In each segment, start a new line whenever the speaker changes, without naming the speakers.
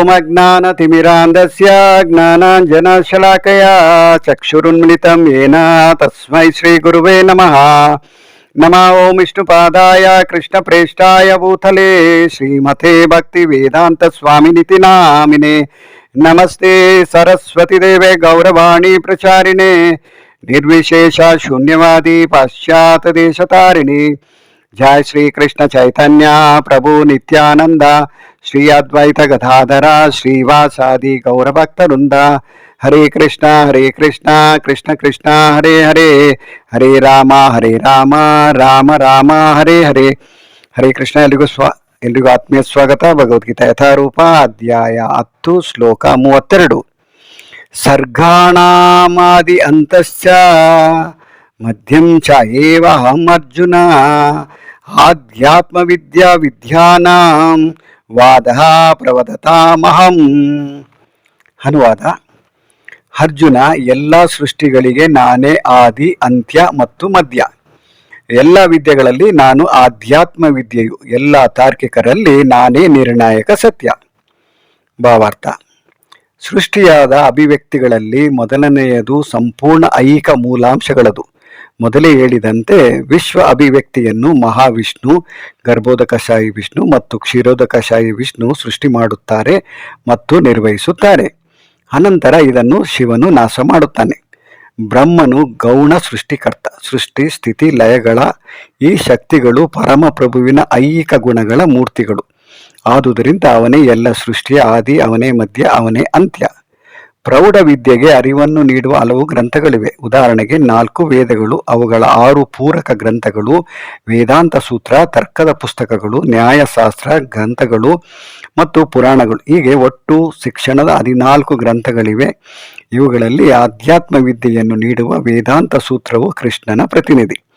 ఓమజ్ఞానతిమిరాంధ్య జ్ఞానాంజనశలాకయా చక్షురున్మిళితం ఏన తస్మై శ్రీగురువే నమ. నమ ఓం విష్ణుపాదాయ కృష్ణప్రేష్టాయ భూతలే శ్రీమతే భక్తి వేదాంత స్వామినితి నామినే. నమస్తే సరస్వతిదేవే గౌరవాణి ప్రచారిణే. నిర్విశేష శూన్యవాది దేశతారిణి. జయ శ్రీకృష్ణ చైతన్య ప్రభు నిత్యానంద. శ్రీ అద్వైత గధాధర శ్రీవాసాది గౌరభక్తనుంద హరే కృష్ణ హరే కృష్ణ కృష్ణ కృష్ణ హరే హరే హరే రామ ಹರೇ ರಾಮ ರಾಮ ರಾಮ ಹರೇ ಹರೇ ಹರೇ ಕೃಷ್ಣ ಎಲ್ರಿಗೂ ಸ್ವ ಎಲ್ರಿಗೂ ಆತ್ಮೀಯ ಸ್ವಾಗತ ಭಗವದ್ಗೀತಾ ಯಥಾರೂಪ ಅಧ್ಯಾಯ ಹತ್ತು ಶ್ಲೋಕ ಮೂವತ್ತೆರಡು ಸರ್ಗಾಣಾಮಾದಿ ಅಂತಶ್ಚ ಮಧ್ಯಂ ಚ ಏವ ಅಹಂ ಅರ್ಜುನ ಆಧ್ಯಾತ್ಮ ವಿದ್ಯಾ ವಿದ್ಯಾನಾಂ ವಾದ ಪ್ರವದತಾಮಹಂ. ಅನುವಾದ ಅರ್ಜುನ, ಎಲ್ಲ ಸೃಷ್ಟಿಗಳಿಗೆ ನಾನೇ ಆದಿ, ಅಂತ್ಯ ಮತ್ತು ಮಧ್ಯ. ಎಲ್ಲ ವಿದ್ಯೆಗಳಲ್ಲಿ ನಾನು ಆಧ್ಯಾತ್ಮ ವಿದ್ಯೆಯು, ಎಲ್ಲ ತಾರ್ಕಿಕರಲ್ಲಿ ನಾನೇ ನಿರ್ಣಾಯಕ ಸತ್ಯ. ಭಾವಾರ್ಥ, ಸೃಷ್ಟಿಯಾದ ಅಭಿವ್ಯಕ್ತಿಗಳಲ್ಲಿ ಮೊದಲನೆಯದು ಸಂಪೂರ್ಣ ಐಹಿಕ ಮೂಲಾಂಶಗಳದು. ಮೊದಲೇ ಹೇಳಿದಂತೆ ವಿಶ್ವ ಅಭಿವ್ಯಕ್ತಿಯನ್ನು ಮಹಾವಿಷ್ಣು ಗರ್ಭೋದಕಶಾಹಿ ವಿಷ್ಣು ಮತ್ತು ಕ್ಷೀರೋದಕಶಾಹಿ ವಿಷ್ಣು ಸೃಷ್ಟಿ ಮಾಡುತ್ತಾರೆ ಮತ್ತು ನಿರ್ವಹಿಸುತ್ತಾರೆ. ಅನಂತರ ಇದನ್ನು ಶಿವನು ನಾಶ ಮಾಡುತ್ತಾನೆ. ಬ್ರಹ್ಮನು ಗೌಣ ಸೃಷ್ಟಿಕರ್ತ, ಸೃಷ್ಟಿ, ಸ್ಥಿತಿ, ಲಯಗಳ ಈ ಶಕ್ತಿಗಳು ಪರಮಪ್ರಭುವಿನ ಐಹಿಕ ಗುಣಗಳ ಮೂರ್ತಿಗಳು. ಆದುದರಿಂದ ಅವನೇ ಎಲ್ಲ ಸೃಷ್ಟಿಯ ಆದಿ, ಅವನೇ ಮಧ್ಯ, ಅವನೇ ಅಂತ್ಯ. ಪ್ರೌಢ ವಿದ್ಯೆಗೆ ಅರಿವನ್ನು ನೀಡುವ ಹಲವು ಗ್ರಂಥಗಳಿವೆ. ಉದಾಹರಣೆಗೆ ನಾಲ್ಕು ವೇದಗಳು, ಅವುಗಳ ಆರು ಪೂರಕ ಗ್ರಂಥಗಳು, ವೇದಾಂತ ಸೂತ್ರ, ತರ್ಕದ ಪುಸ್ತಕಗಳು, ನ್ಯಾಯಶಾಸ್ತ್ರ ಗ್ರಂಥಗಳು ಮತ್ತು ಪುರಾಣಗಳು. ಹೀಗೆ ಒಟ್ಟು ಶಿಕ್ಷಣದ ಹದಿನಾಲ್ಕು ಗ್ರಂಥಗಳಿವೆ. ಇವುಗಳಲ್ಲಿ ಆಧ್ಯಾತ್ಮ ವಿದ್ಯೆಯನ್ನು ನೀಡುವ ವೇದಾಂತ ಸೂತ್ರವು ಕೃಷ್ಣನ ಪ್ರತಿನಿಧಿ.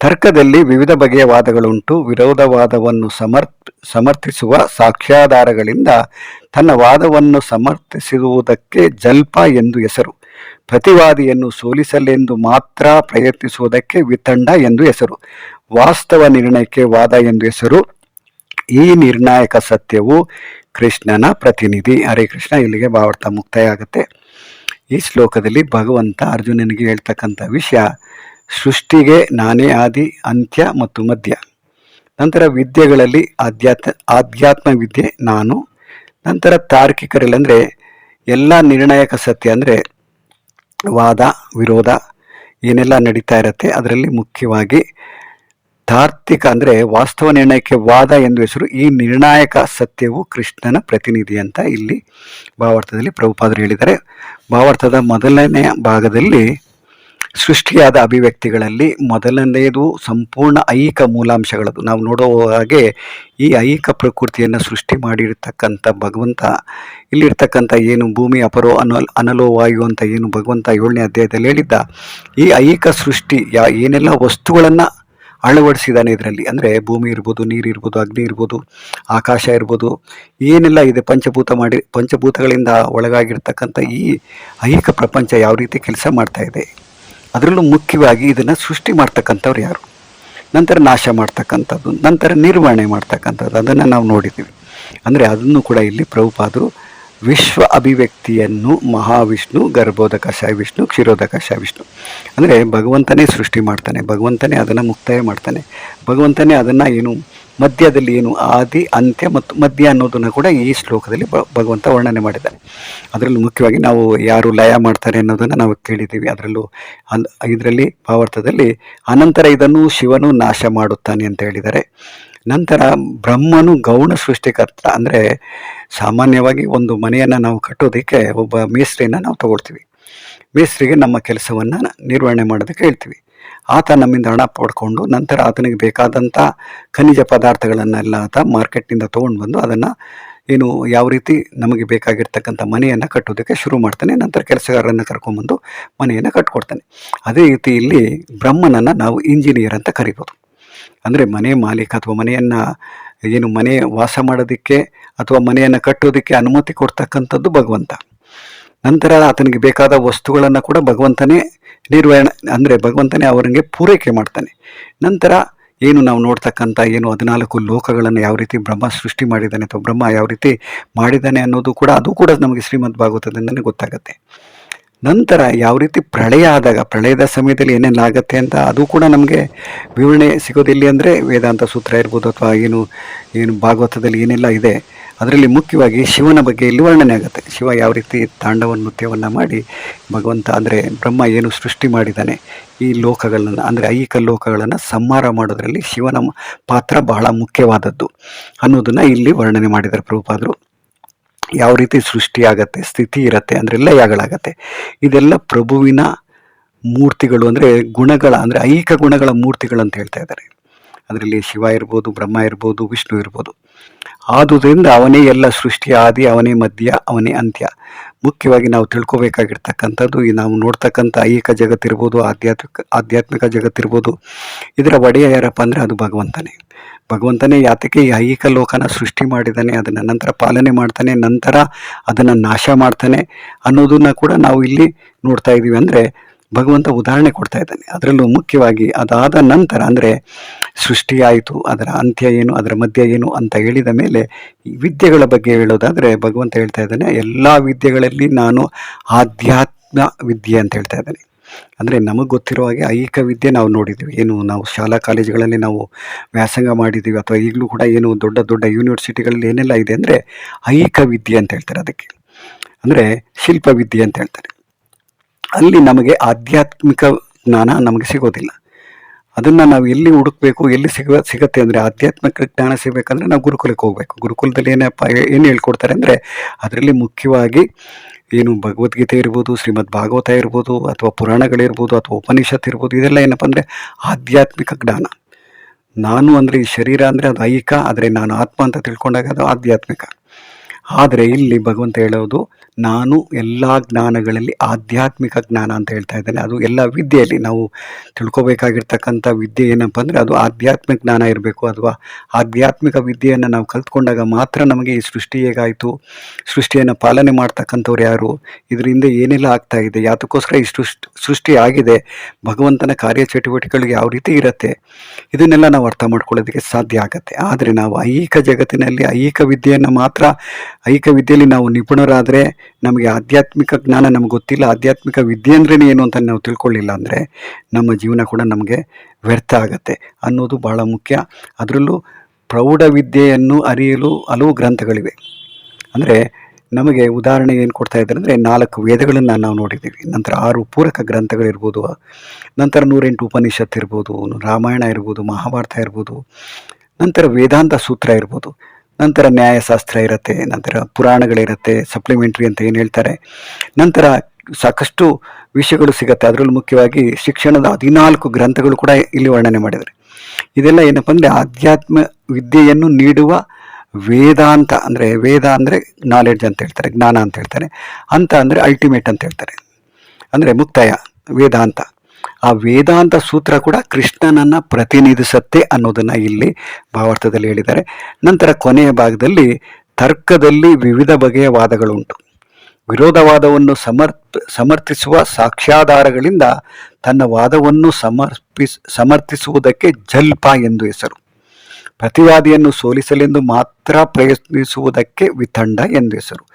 ತರ್ಕದಲ್ಲಿ ವಿವಿಧ ಬಗೆಯ ವಾದಗಳುಂಟು. ವಿರೋಧವಾದವನ್ನು ಸಮರ್ ಸಮರ್ಥಿಸುವ ಸಾಕ್ಷ್ಯಾಧಾರಗಳಿಂದ ತನ್ನ ವಾದವನ್ನು ಸಮರ್ಥಿಸುವುದಕ್ಕೆ ಜಲ್ಪ ಎಂದು ಹೆಸರು. ಪ್ರತಿವಾದಿಯನ್ನು ಸೋಲಿಸಲೆಂದು ಮಾತ್ರ ಪ್ರಯತ್ನಿಸುವುದಕ್ಕೆ ವಿತಂಡ ಎಂದು ಹೆಸರು. ವಾಸ್ತವ ನಿರ್ಣಯಕ್ಕೆ ವಾದ ಎಂದು ಹೆಸರು. ಈ ನಿರ್ಣಾಯಕ ಸತ್ಯವು ಕೃಷ್ಣನ ಪ್ರತಿನಿಧಿ. ಹರೇ ಕೃಷ್ಣ, ಇಲ್ಲಿಗೆ ಭಾವಾರ್ಥ ಮುಕ್ತಾಯ ಆಗುತ್ತೆ. ಈ ಶ್ಲೋಕದಲ್ಲಿ ಭಗವಂತ ಅರ್ಜುನನಿಗೆ ಹೇಳ್ತಕ್ಕಂಥ ವಿಷಯ ಸೃಷ್ಟಿಗೆ ನಾನೇ ಆದಿ, ಅಂತ್ಯ ಮತ್ತು ಮಧ್ಯ. ನಂತರ ವಿದ್ಯೆಗಳಲ್ಲಿ ಆಧ್ಯಾತ್ಮ ಆಧ್ಯಾತ್ಮ ವಿದ್ಯೆ ನಾನು. ನಂತರ ತಾರ್ಕಿಕರಲ್ಲಿ ಅಂದರೆ ಎಲ್ಲ ನಿರ್ಣಾಯಕ ಸತ್ಯ ಅಂದರೆ ವಾದ, ವಿರೋಧ ಏನೆಲ್ಲ ನಡೀತಾ ಇರುತ್ತೆ ಅದರಲ್ಲಿ ಮುಖ್ಯವಾಗಿ ತಾರ್ಕಿಕ ಅಂದರೆ ವಾಸ್ತವ ನಿರ್ಣಯಕ್ಕೆ ವಾದ ಎಂದು ಹೆಸರು ಈ ನಿರ್ಣಾಯಕ ಸತ್ಯವು ಕೃಷ್ಣನ ಪ್ರತಿನಿಧಿ ಅಂತ ಇಲ್ಲಿ ಭಾವಾರ್ಥದಲ್ಲಿ ಪ್ರಭುಪಾದರು ಹೇಳಿದ್ದಾರೆ. ಭಾವಾರ್ಥದ ಮೊದಲನೆಯ ಭಾಗದಲ್ಲಿ ಸೃಷ್ಟಿಯಾದ ಅಭಿವ್ಯಕ್ತಿಗಳಲ್ಲಿ ಮೊದಲನೆಯದು ಸಂಪೂರ್ಣ ಐಹಿಕ ಮೂಲಾಂಶಗಳದ್ದು. ನಾವು ನೋಡುವ ಹಾಗೆ ಈ ಐಹಿಕ ಪ್ರಕೃತಿಯನ್ನು ಸೃಷ್ಟಿ ಮಾಡಿರ್ತಕ್ಕಂಥ ಭಗವಂತ, ಇಲ್ಲಿರ್ತಕ್ಕಂಥ ಏನು ಭೂಮಿ ಅಪರೋ ಅನಲ್, ಅನಲೋ ವಾಯು ಅಂತ ಏನು ಭಗವಂತ ಏಳನೇ ಅಧ್ಯಾಯದಲ್ಲಿ ಹೇಳಿದ್ದ, ಈ ಐಹಿಕ ಸೃಷ್ಟಿ ಯಾ, ಏನೆಲ್ಲ ವಸ್ತುಗಳನ್ನು ಅಳವಡಿಸಿದ್ದಾನೆ ಇದರಲ್ಲಿ. ಅಂದರೆ ಭೂಮಿ ಇರ್ಬೋದು, ನೀರು ಇರ್ಬೋದು, ಅಗ್ನಿ ಇರ್ಬೋದು, ಆಕಾಶ ಇರ್ಬೋದು, ಏನೆಲ್ಲ ಇದೆ ಪಂಚಭೂತ ಮಾಡಿ, ಪಂಚಭೂತಗಳಿಂದ ಒಳಗಾಗಿರ್ತಕ್ಕಂಥ ಈ ಐಹಿಕ ಪ್ರಪಂಚ ಯಾವ ರೀತಿ ಕೆಲಸ ಮಾಡ್ತಾ ಇದೆ. ಅದರಲ್ಲೂ ಮುಖ್ಯವಾಗಿ ಇದನ್ನು ಸೃಷ್ಟಿ ಮಾಡ್ತಕ್ಕಂಥವ್ರು ಯಾರು? ನಂತರ ನಾಶ ಮಾಡ್ತಕ್ಕಂಥದ್ದು, ನಂತರ ನಿರ್ವಹಣೆ ಮಾಡ್ತಕ್ಕಂಥದ್ದು, ಅದನ್ನು ನಾವು ನೋಡಿದ್ದೀವಿ. ಅಂದರೆ ಅದನ್ನು ಕೂಡ ಇಲ್ಲಿ ಪ್ರಭುಪಾದರು ವಿಶ್ವ ಅಭಿವ್ಯಕ್ತಿಯನ್ನು ಮಹಾವಿಷ್ಣು, ಗರ್ಭೋದಕಶಾಯ ವಿಷ್ಣು, ಕ್ಷೀರೋದಕಶಾಯ ವಿಷ್ಣು. ಅಂದರೆ ಭಗವಂತನೇ ಸೃಷ್ಟಿ ಮಾಡ್ತಾನೆ, ಭಗವಂತನೇ ಅದನ್ನು ಮುಕ್ತಾಯ ಮಾಡ್ತಾನೆ. ಭಗವಂತನೇ ಅದನ್ನು ಏನು ಮಧ್ಯದಲ್ಲಿ ಏನು ಆದಿ, ಅಂತ್ಯ ಮತ್ತು ಮಧ್ಯ ಅನ್ನೋದನ್ನು ಕೂಡ ಈ ಶ್ಲೋಕದಲ್ಲಿ ಭಗವಂತ ವರ್ಣನೆ ಮಾಡಿದ್ದಾರೆ ಅದರಲ್ಲೂ ಮುಖ್ಯವಾಗಿ ನಾವು ಯಾರು ಲಯ ಮಾಡ್ತಾರೆ ಅನ್ನೋದನ್ನು ನಾವು ಕೇಳಿದ್ದೀವಿ. ಅದರಲ್ಲೂ ಅನ್ ಇದರಲ್ಲಿ ಭಾವಾರ್ಥದಲ್ಲಿ ಅನಂತರ ಇದನ್ನು ಶಿವನು ನಾಶ ಮಾಡುತ್ತಾನೆ ಅಂತ ಹೇಳಿದ್ದಾರೆ. ನಂತರ ಬ್ರಹ್ಮನು ಗೌಣ ಸೃಷ್ಟಿಕರ್ತ ಅಂದರೆ ಸಾಮಾನ್ಯವಾಗಿ ಒಂದು ಮನೆಯನ್ನು ನಾವು ಕಟ್ಟೋದಕ್ಕೆ ಒಬ್ಬ ಮೇಸ್ತ್ರಿಯನ್ನು ನಾವು ತಗೊಳ್ತೀವಿ. ಮೇಸ್ತ್ರಿಗೆ ನಮ್ಮ ಕೆಲಸವನ್ನು ನಿರ್ವಹಣೆ ಮಾಡೋದಕ್ಕೆ ಹೇಳ್ತೀವಿ. ಆತ ನಮ್ಮಿಂದ ಹಣ ಪಡ್ಕೊಂಡು ನಂತರ ಆತನಿಗೆ ಬೇಕಾದಂಥ ಖನಿಜ ಪದಾರ್ಥಗಳನ್ನೆಲ್ಲ ಆತ ಮಾರ್ಕೆಟ್ನಿಂದ ತೊಗೊಂಡು ಬಂದು ಅದನ್ನು ಏನು ಯಾವ ರೀತಿ ನಮಗೆ ಬೇಕಾಗಿರ್ತಕ್ಕಂಥ ಮನೆಯನ್ನು ಕಟ್ಟೋದಕ್ಕೆ ಶುರು ಮಾಡ್ತಾನೆ. ನಂತರ ಕೆಲಸಗಾರರನ್ನು ಕರ್ಕೊಂಬಂದು ಮನೆಯನ್ನು ಕಟ್ಕೊಡ್ತಾನೆ. ಅದೇ ರೀತಿ ಇಲ್ಲಿ ಬ್ರಹ್ಮನನ್ನು ನಾವು ಇಂಜಿನಿಯರ್ ಅಂತ ಕರಿಬೋದು. ಅಂದರೆ ಮನೆ ಮಾಲೀಕ ಅಥವಾ ಮನೆಯನ್ನು ಏನು ಮನೆ ವಾಸ ಮಾಡೋದಕ್ಕೆ ಅಥವಾ ಮನೆಯನ್ನು ಕಟ್ಟೋದಕ್ಕೆ ಅನುಮತಿ ಕೊಡ್ತಕ್ಕಂಥದ್ದು ಭಗವಂತ. ನಂತರ ಆತನಿಗೆ ಬೇಕಾದ ವಸ್ತುಗಳನ್ನು ಕೂಡ ಭಗವಂತನೇ ನಿರ್ವಹಣೆ ಅಂದರೆ ಭಗವಂತನೇ ಅವರಿಗೆ ಪೂರೈಕೆ ಮಾಡ್ತಾನೆ. ನಂತರ ಏನು ನಾವು ನೋಡ್ತಕ್ಕಂಥ ಏನು ಹದಿನಾಲ್ಕು ಲೋಕಗಳನ್ನು ಯಾವ ರೀತಿ ಬ್ರಹ್ಮ ಸೃಷ್ಟಿ ಮಾಡಿದ್ದಾನೆ ಅಥವಾ ಬ್ರಹ್ಮ ಯಾವ ರೀತಿ ಮಾಡಿದ್ದಾನೆ ಅನ್ನೋದು ಕೂಡ ಅದು ಕೂಡ ನಮಗೆ ಶ್ರೀಮದ್ ಭಾಗವತದಿಂದನೇ ಗೊತ್ತಾಗುತ್ತೆ. ನಂತರ ಯಾವ ರೀತಿ ಪ್ರಳಯ ಆದಾಗ, ಪ್ರಳಯದ ಸಮಯದಲ್ಲಿ ಏನೇನು ಆಗುತ್ತೆ ಅಂತ ಅದು ಕೂಡ ನಮಗೆ ವಿವರಣೆ ಸಿಗೋದಿಲ್ಲ ಅಂದರೆ ವೇದಾಂತ ಸೂತ್ರ ಇರ್ಬೋದು ಅಥವಾ ಏನು ಏನು ಭಾಗವತದಲ್ಲಿ ಏನೆಲ್ಲ ಇದೆ ಅದರಲ್ಲಿ ಮುಖ್ಯವಾಗಿ ಶಿವನ ಬಗ್ಗೆ ಇಲ್ಲಿ ವರ್ಣನೆ ಆಗುತ್ತೆ. ಶಿವ ಯಾವ ರೀತಿ ತಾಂಡವ ನೃತ್ಯವನ್ನು ಮಾಡಿ ಭಗವಂತ ಅಂದರೆ ಬ್ರಹ್ಮ ಏನು ಸೃಷ್ಟಿ ಮಾಡಿದ್ದಾನೆ, ಈ ಲೋಕಗಳನ್ನು ಅಂದರೆ ಐಕ ಲೋಕಗಳನ್ನು ಸಂಹಾರ ಮಾಡೋದರಲ್ಲಿ ಶಿವನ ಪಾತ್ರ ಬಹಳ ಮುಖ್ಯವಾದದ್ದು ಅನ್ನೋದನ್ನು ಇಲ್ಲಿ ವರ್ಣನೆ ಮಾಡಿದ್ದಾರೆ ಪ್ರಭುಪಾದರು. ಯಾವ ರೀತಿ ಸೃಷ್ಟಿಯಾಗತ್ತೆ ಸ್ಥಿತಿ ಇರುತ್ತೆ ಅಂದರೆ ಲಯಗಳಾಗತ್ತೆ. ಇದೆಲ್ಲ ಪ್ರಭುವಿನ ಮೂರ್ತಿಗಳು ಅಂದರೆ ಗುಣಗಳ ಅಂದರೆ ಐಕ ಗುಣಗಳ ಮೂರ್ತಿಗಳಂತ ಹೇಳ್ತಾ ಇದ್ದಾರೆ. ಅದರಲ್ಲಿ ಶಿವ ಇರ್ಬೋದು, ಬ್ರಹ್ಮ ಇರ್ಬೋದು, ವಿಷ್ಣು ಇರ್ಬೋದು. ಆದುದರಿಂದ ಅವನೇ ಎಲ್ಲ ಸೃಷ್ಟಿ ಆದಿ, ಅವನೇ ಮಧ್ಯ, ಅವನೇ ಅಂತ್ಯ. ಮುಖ್ಯವಾಗಿ ನಾವು ತಿಳ್ಕೊಬೇಕಾಗಿರ್ತಕ್ಕಂಥದ್ದು ಈ ನಾವು ನೋಡ್ತಕ್ಕಂಥ ಐಹಿಕ ಜಗತ್ತಿರ್ಬೋದು ಆಧ್ಯಾತ್ಮಿಕ ಆಧ್ಯಾತ್ಮಿಕ ಜಗತ್ತಿರ್ಬೋದು ಇದರ ಒಡೆಯ ಯಾರಪ್ಪ ಅಂದರೆ ಅದು ಭಗವಂತನೇ. ಭಗವಂತನೇ ಯಾತಕ್ಕೆ ಈ ಐಹಿಕ ಲೋಕನ ಸೃಷ್ಟಿ ಮಾಡಿದ್ದಾನೆ, ಅದನ್ನು ನಂತರ ಪಾಲನೆ ಮಾಡ್ತಾನೆ, ನಂತರ ಅದನ್ನು ನಾಶ ಮಾಡ್ತಾನೆ ಅನ್ನೋದನ್ನು ಕೂಡ ನಾವು ಇಲ್ಲಿ ನೋಡ್ತಾ ಇದ್ದೀವಿ ಅಂದರೆ ಭಗವಂತ ಉದಾಹರಣೆ ಕೊಡ್ತಾ ಇದ್ದಾನೆ. ಅದರಲ್ಲೂ ಮುಖ್ಯವಾಗಿ ಅದಾದ ನಂತರ ಅಂದರೆ ಸೃಷ್ಟಿಯಾಯಿತು ಅದರ ಅಂತ್ಯ ಏನು, ಅದರ ಮಧ್ಯ ಏನು ಅಂತ ಹೇಳಿದ ಮೇಲೆ ಈ ವಿದ್ಯೆಗಳ ಬಗ್ಗೆ ಹೇಳೋದಾದರೆ ಭಗವಂತ ಹೇಳ್ತಾ ಇದ್ದಾನೆ, ಎಲ್ಲ ವಿದ್ಯೆಗಳಲ್ಲಿ ನಾನು ಆಧ್ಯಾತ್ಮ ವಿದ್ಯೆ ಅಂತ ಹೇಳ್ತಾ ಇದ್ದಾನೆ. ಅಂದರೆ ನಮಗೆ ಗೊತ್ತಿರೋ ಹಾಗೆ ಐಹಿಕ ವಿದ್ಯೆ ನಾವು ನೋಡಿದ್ದೀವಿ. ಏನು ನಾವು ಶಾಲಾ ಕಾಲೇಜುಗಳಲ್ಲಿ ನಾವು ವ್ಯಾಸಂಗ ಮಾಡಿದ್ದೀವಿ ಅಥವಾ ಈಗಲೂ ಕೂಡ ಏನು ದೊಡ್ಡ ದೊಡ್ಡ ಯೂನಿವರ್ಸಿಟಿಗಳಲ್ಲಿ ಏನೆಲ್ಲ ಇದೆ ಅಂದರೆ ಐಹಿಕ ವಿದ್ಯೆ ಅಂತ ಹೇಳ್ತಾರೆ ಅದಕ್ಕೆ. ಅಂದರೆ ಶಿಲ್ಪ ವಿದ್ಯೆ ಅಂತ ಹೇಳ್ತಾರೆ. ಅಲ್ಲಿ ನಮಗೆ ಆಧ್ಯಾತ್ಮಿಕ ಜ್ಞಾನ ನಮಗೆ ಸಿಗೋದಿಲ್ಲ. ಅದನ್ನು ನಾವು ಎಲ್ಲಿ ಹುಡುಕ್ಬೇಕು, ಎಲ್ಲಿ ಸಿಗ ಸಿಗತ್ತೆ ಅಂದರೆ ಆಧ್ಯಾತ್ಮಿಕ ಜ್ಞಾನ ಸಿಗಬೇಕಂದ್ರೆ ನಾವು ಗುರುಕುಲಕ್ಕೆ ಹೋಗಬೇಕು. ಗುರುಕುಲದಲ್ಲಿ ಏನಪ್ಪ ಏನು ಹೇಳ್ಕೊಡ್ತಾರೆ ಅಂದರೆ ಅದರಲ್ಲಿ ಮುಖ್ಯವಾಗಿ ಏನು ಭಗವದ್ಗೀತೆ ಇರ್ಬೋದು, ಶ್ರೀಮದ್ ಭಾಗವತ ಇರ್ಬೋದು, ಅಥವಾ ಪುರಾಣಗಳಿರ್ಬೋದು, ಅಥವಾ ಉಪನಿಷತ್ ಇರ್ಬೋದು, ಇದೆಲ್ಲ ಏನಪ್ಪ ಅಂದರೆ ಆಧ್ಯಾತ್ಮಿಕ ಜ್ಞಾನ. ನಾನು ಅಂದರೆ ಈ ಶರೀರ ಅಂದರೆ ಅದು ಐಹಿಕ ಆದರೆ ನಾನು ಆತ್ಮ ಅಂತ ತಿಳ್ಕೊಂಡಾಗ ಅದು ಆಧ್ಯಾತ್ಮಿಕ. ಆದರೆ ಇಲ್ಲಿ ಭಗವಂತ ಹೇಳೋದು, ನಾನು ಎಲ್ಲ ಜ್ಞಾನಗಳಲ್ಲಿ ಆಧ್ಯಾತ್ಮಿಕ ಜ್ಞಾನ ಅಂತ ಹೇಳ್ತಾ ಇದ್ದೇನೆ. ಅದು ಎಲ್ಲ ವಿದ್ಯೆಯಲ್ಲಿ ನಾವು ತಿಳ್ಕೊಬೇಕಾಗಿರ್ತಕ್ಕಂಥ ವಿದ್ಯೆ ಏನಪ್ಪ ಅಂದರೆ ಅದು ಆಧ್ಯಾತ್ಮಿಕ ಜ್ಞಾನ ಇರಬೇಕು ಅಥವಾ ಆಧ್ಯಾತ್ಮಿಕ ವಿದ್ಯೆಯನ್ನು ನಾವು ಕಲ್ತ್ಕೊಂಡಾಗ ಮಾತ್ರ ನಮಗೆ ಈ ಸೃಷ್ಟಿ ಹೇಗಾಯಿತು? ಸೃಷ್ಟಿಯನ್ನು ಪಾಲನೆ ಮಾಡ್ತಕ್ಕಂಥವ್ರು ಯಾರು? ಇದರಿಂದ ಏನೆಲ್ಲ ಆಗ್ತಾ ಇದೆ? ಯಾತಕ್ಕೋಸ್ಕರ ಈ ಸೃಷ್ಟಿ ಸೃಷ್ಟಿ ಆಗಿದೆ? ಭಗವಂತನ ಕಾರ್ಯಚಟುವಟಿಕೆಗಳು ಯಾವ ರೀತಿ ಇರುತ್ತೆ? ಇದನ್ನೆಲ್ಲ ನಾವು ಅರ್ಥ ಮಾಡ್ಕೊಳ್ಳೋದಕ್ಕೆ ಸಾಧ್ಯ ಆಗುತ್ತೆ. ಆದರೆ ನಾವು ಐಹಿಕ ಜಗತ್ತಿನಲ್ಲಿ ಐಹಿಕ ವಿದ್ಯೆಯನ್ನು ಮಾತ್ರ ಐಹಿಕ ವಿದ್ಯೆಯಲ್ಲಿ ನಾವು ನಿಪುಣರಾದರೆ ನಮಗೆ ಆಧ್ಯಾತ್ಮಿಕ ಜ್ಞಾನ ನಮ್ಗೆ ಗೊತ್ತಿಲ್ಲ. ಆಧ್ಯಾತ್ಮಿಕ ವಿದ್ಯೆ ಅಂದ್ರೇ ಏನು ಅಂತ ನಾವು ತಿಳ್ಕೊಳ್ಳಿಲ್ಲ ಅಂದರೆ ನಮ್ಮ ಜೀವನ ಕೂಡ ನಮಗೆ ವ್ಯರ್ಥ ಆಗತ್ತೆ ಅನ್ನೋದು ಬಹಳ ಮುಖ್ಯ. ಅದರಲ್ಲೂ ಪ್ರೌಢ ವಿದ್ಯೆಯನ್ನು ಅರಿಯಲು ಹಲವು ಗ್ರಂಥಗಳಿವೆ. ಅಂದರೆ ನಮಗೆ ಉದಾಹರಣೆ ಏನು ಕೊಡ್ತಾ ಇದ್ದಾರೆ ಅಂದರೆ ನಾಲ್ಕು ವೇದಗಳನ್ನು ನಾವು ನೋಡಿದ್ದೀವಿ. ನಂತರ ಆರು ಪೂರಕ ಗ್ರಂಥಗಳಿರ್ಬೋದು ನಂತರ ನೂರೆಂಟು ಉಪನಿಷತ್ ಇರ್ಬೋದು, ರಾಮಾಯಣ ಇರ್ಬೋದು, ಮಹಾಭಾರತ ಇರ್ಬೋದು, ನಂತರ ವೇದಾಂತ ಸೂತ್ರ ಇರ್ಬೋದು. ನಂತರ ನ್ಯಾಯಶಾಸ್ತ್ರ ಇರುತ್ತೆ, ನಂತರ ಪುರಾಣಗಳಿರುತ್ತೆ ಸಪ್ಲಿಮೆಂಟ್ರಿ ಅಂತ ಏನು ಹೇಳ್ತಾರೆ. ನಂತರ ಸಾಕಷ್ಟು ವಿಷಯಗಳು ಸಿಗುತ್ತೆ. ಅದರಲ್ಲೂ ಮುಖ್ಯವಾಗಿ ಶಿಕ್ಷಣದ ಹದಿನಾಲ್ಕು ಗ್ರಂಥಗಳು ಕೂಡ ಇಲ್ಲಿ ವರ್ಣನೆ ಮಾಡಿದ್ದಾರೆ. ಇದೆಲ್ಲ ಏನಪ್ಪ ಅಂದರೆ ಆಧ್ಯಾತ್ಮ ವಿದ್ಯೆಯನ್ನು ನೀಡುವ ವೇದಾಂತ ಅಂದರೆ ವೇದ ಅಂದರೆ ನಾಲೆಡ್ಜ್ ಅಂತ ಹೇಳ್ತಾರೆ, ಜ್ಞಾನ ಅಂತ ಹೇಳ್ತಾರೆ. ಅಂತ ಅಂದರೆ ಅಲ್ಟಿಮೇಟ್ ಅಂತ ಹೇಳ್ತಾರೆ. ಅಂದರೆ ಮುಕ್ತಾಯ, ವೇದಾಂತ. ಆ ವೇದಾಂತ ಸೂತ್ರ ಕೂಡ ಕೃಷ್ಣನನ್ನ ಪ್ರತಿನಿಧಿಸತ್ತೆ ಅನ್ನೋದನ್ನ ಇಲ್ಲಿ ಭಾವಾರ್ಥದಲ್ಲಿ ಹೇಳಿದ್ದಾರೆ. ನಂತರ ಕೊನೆಯ ಭಾಗದಲ್ಲಿ ತರ್ಕದಲ್ಲಿ ವಿವಿಧ ಬಗೆಯ ವಾದಗಳುಂಟು. ವಿರೋಧವಾದವನ್ನು ಸಮರ್ಪ, ಸಮರ್ಥಿಸುವ ಸಾಕ್ಷ್ಯಾಧಾರಗಳಿಂದ ತನ್ನ ವಾದವನ್ನು ಸಮರ್ಪಿಸ್, ಸಮರ್ಥಿಸುವುದಕ್ಕೆ ಜಲ್ಪ ಎಂದು ಹೆಸರು. ಪ್ರತಿವಾದಿಯನ್ನು ಸೋಲಿಸಲೆಂದು ಮಾತ್ರ ಪ್ರಯತ್ನಿಸುವುದಕ್ಕೆ ವಿತಂಡ ಎಂದು ಹೆಸರು.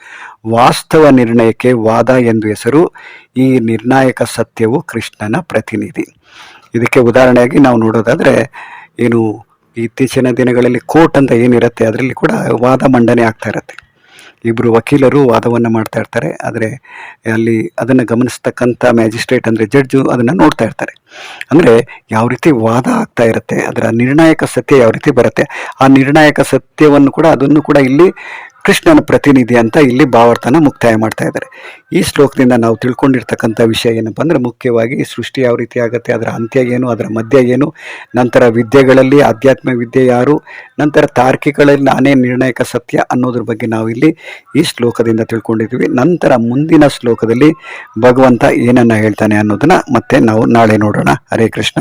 ವಾಸ್ತವ ನಿರ್ಣಯಕ್ಕೆ ವಾದ ಎಂದು ಹೆಸರು. ಈ ನಿರ್ಣಾಯಕ ಸತ್ಯವು ಕೃಷ್ಣನ ಪ್ರತಿನಿಧಿ. ಇದಕ್ಕೆ ಉದಾಹರಣೆಯಾಗಿ ನಾವು ನೋಡೋದಾದರೆ, ಏನು ಇತ್ತೀಚಿನ ದಿನಗಳಲ್ಲಿ ಕೋರ್ಟ್ ಅಂತ ಏನಿರುತ್ತೆ, ಅದರಲ್ಲಿ ಕೂಡ ವಾದ ಮಂಡನೆ ಆಗ್ತಾ ಇರುತ್ತೆ. ಇಬ್ಬರು ವಕೀಲರು ವಾದವನ್ನು ಮಾಡ್ತಾ ಇರ್ತಾರೆ. ಆದರೆ ಅಲ್ಲಿ ಅದನ್ನು ಗಮನಿಸ್ತಕ್ಕಂಥ ಮ್ಯಾಜಿಸ್ಟ್ರೇಟ್ ಅಂದರೆ ಜಡ್ಜು ಅದನ್ನು ನೋಡ್ತಾ ಇರ್ತಾರೆ. ಅಂದರೆ ಯಾವ ರೀತಿ ವಾದ ಆಗ್ತಾ ಇರುತ್ತೆ, ಅದರ ನಿರ್ಣಾಯಕ ಸತ್ಯ ಯಾವ ರೀತಿ ಬರುತ್ತೆ, ಆ ನಿರ್ಣಾಯಕ ಸತ್ಯವನ್ನು ಕೂಡ ಅದನ್ನು ಕೂಡ ಇಲ್ಲಿ ಕೃಷ್ಣನ ಪ್ರತಿನಿಧಿ ಅಂತ ಇಲ್ಲಿ ಭಾವಾರ್ಥನ ಮುಕ್ತಾಯ ಮಾಡ್ತಾ ಇದ್ದಾರೆ. ಈ ಶ್ಲೋಕದಿಂದ ನಾವು ತಿಳ್ಕೊಂಡಿರ್ತಕ್ಕಂಥ ವಿಷಯ ಏನಪ್ಪ ಅಂದರೆ ಮುಖ್ಯವಾಗಿ ಸೃಷ್ಟಿ ಯಾವ ರೀತಿ ಆಗುತ್ತೆ, ಅದರ ಅಂತ್ಯ ಏನು, ಅದರ ಮಧ್ಯ ಏನು, ನಂತರ ವಿದ್ಯೆಗಳಲ್ಲಿ ಆಧ್ಯಾತ್ಮ ವಿದ್ಯೆ ಯಾರು, ನಂತರ ತಾರ್ಕಿಗಳಲ್ಲಿ ನಾನೇ ನಿರ್ಣಾಯಕ ಸತ್ಯ ಅನ್ನೋದ್ರ ಬಗ್ಗೆ ನಾವು ಇಲ್ಲಿ ಈ ಶ್ಲೋಕದಿಂದ ತಿಳ್ಕೊಂಡಿದ್ವಿ ನಂತರ ಮುಂದಿನ ಶ್ಲೋಕದಲ್ಲಿ ಭಗವಂತ ಏನನ್ನ ಹೇಳ್ತಾನೆ ಅನ್ನೋದನ್ನ ಮತ್ತೆ ನಾವು ನಾಳೆ ನೋಡೋಣ. ಹರೇ ಕೃಷ್ಣ.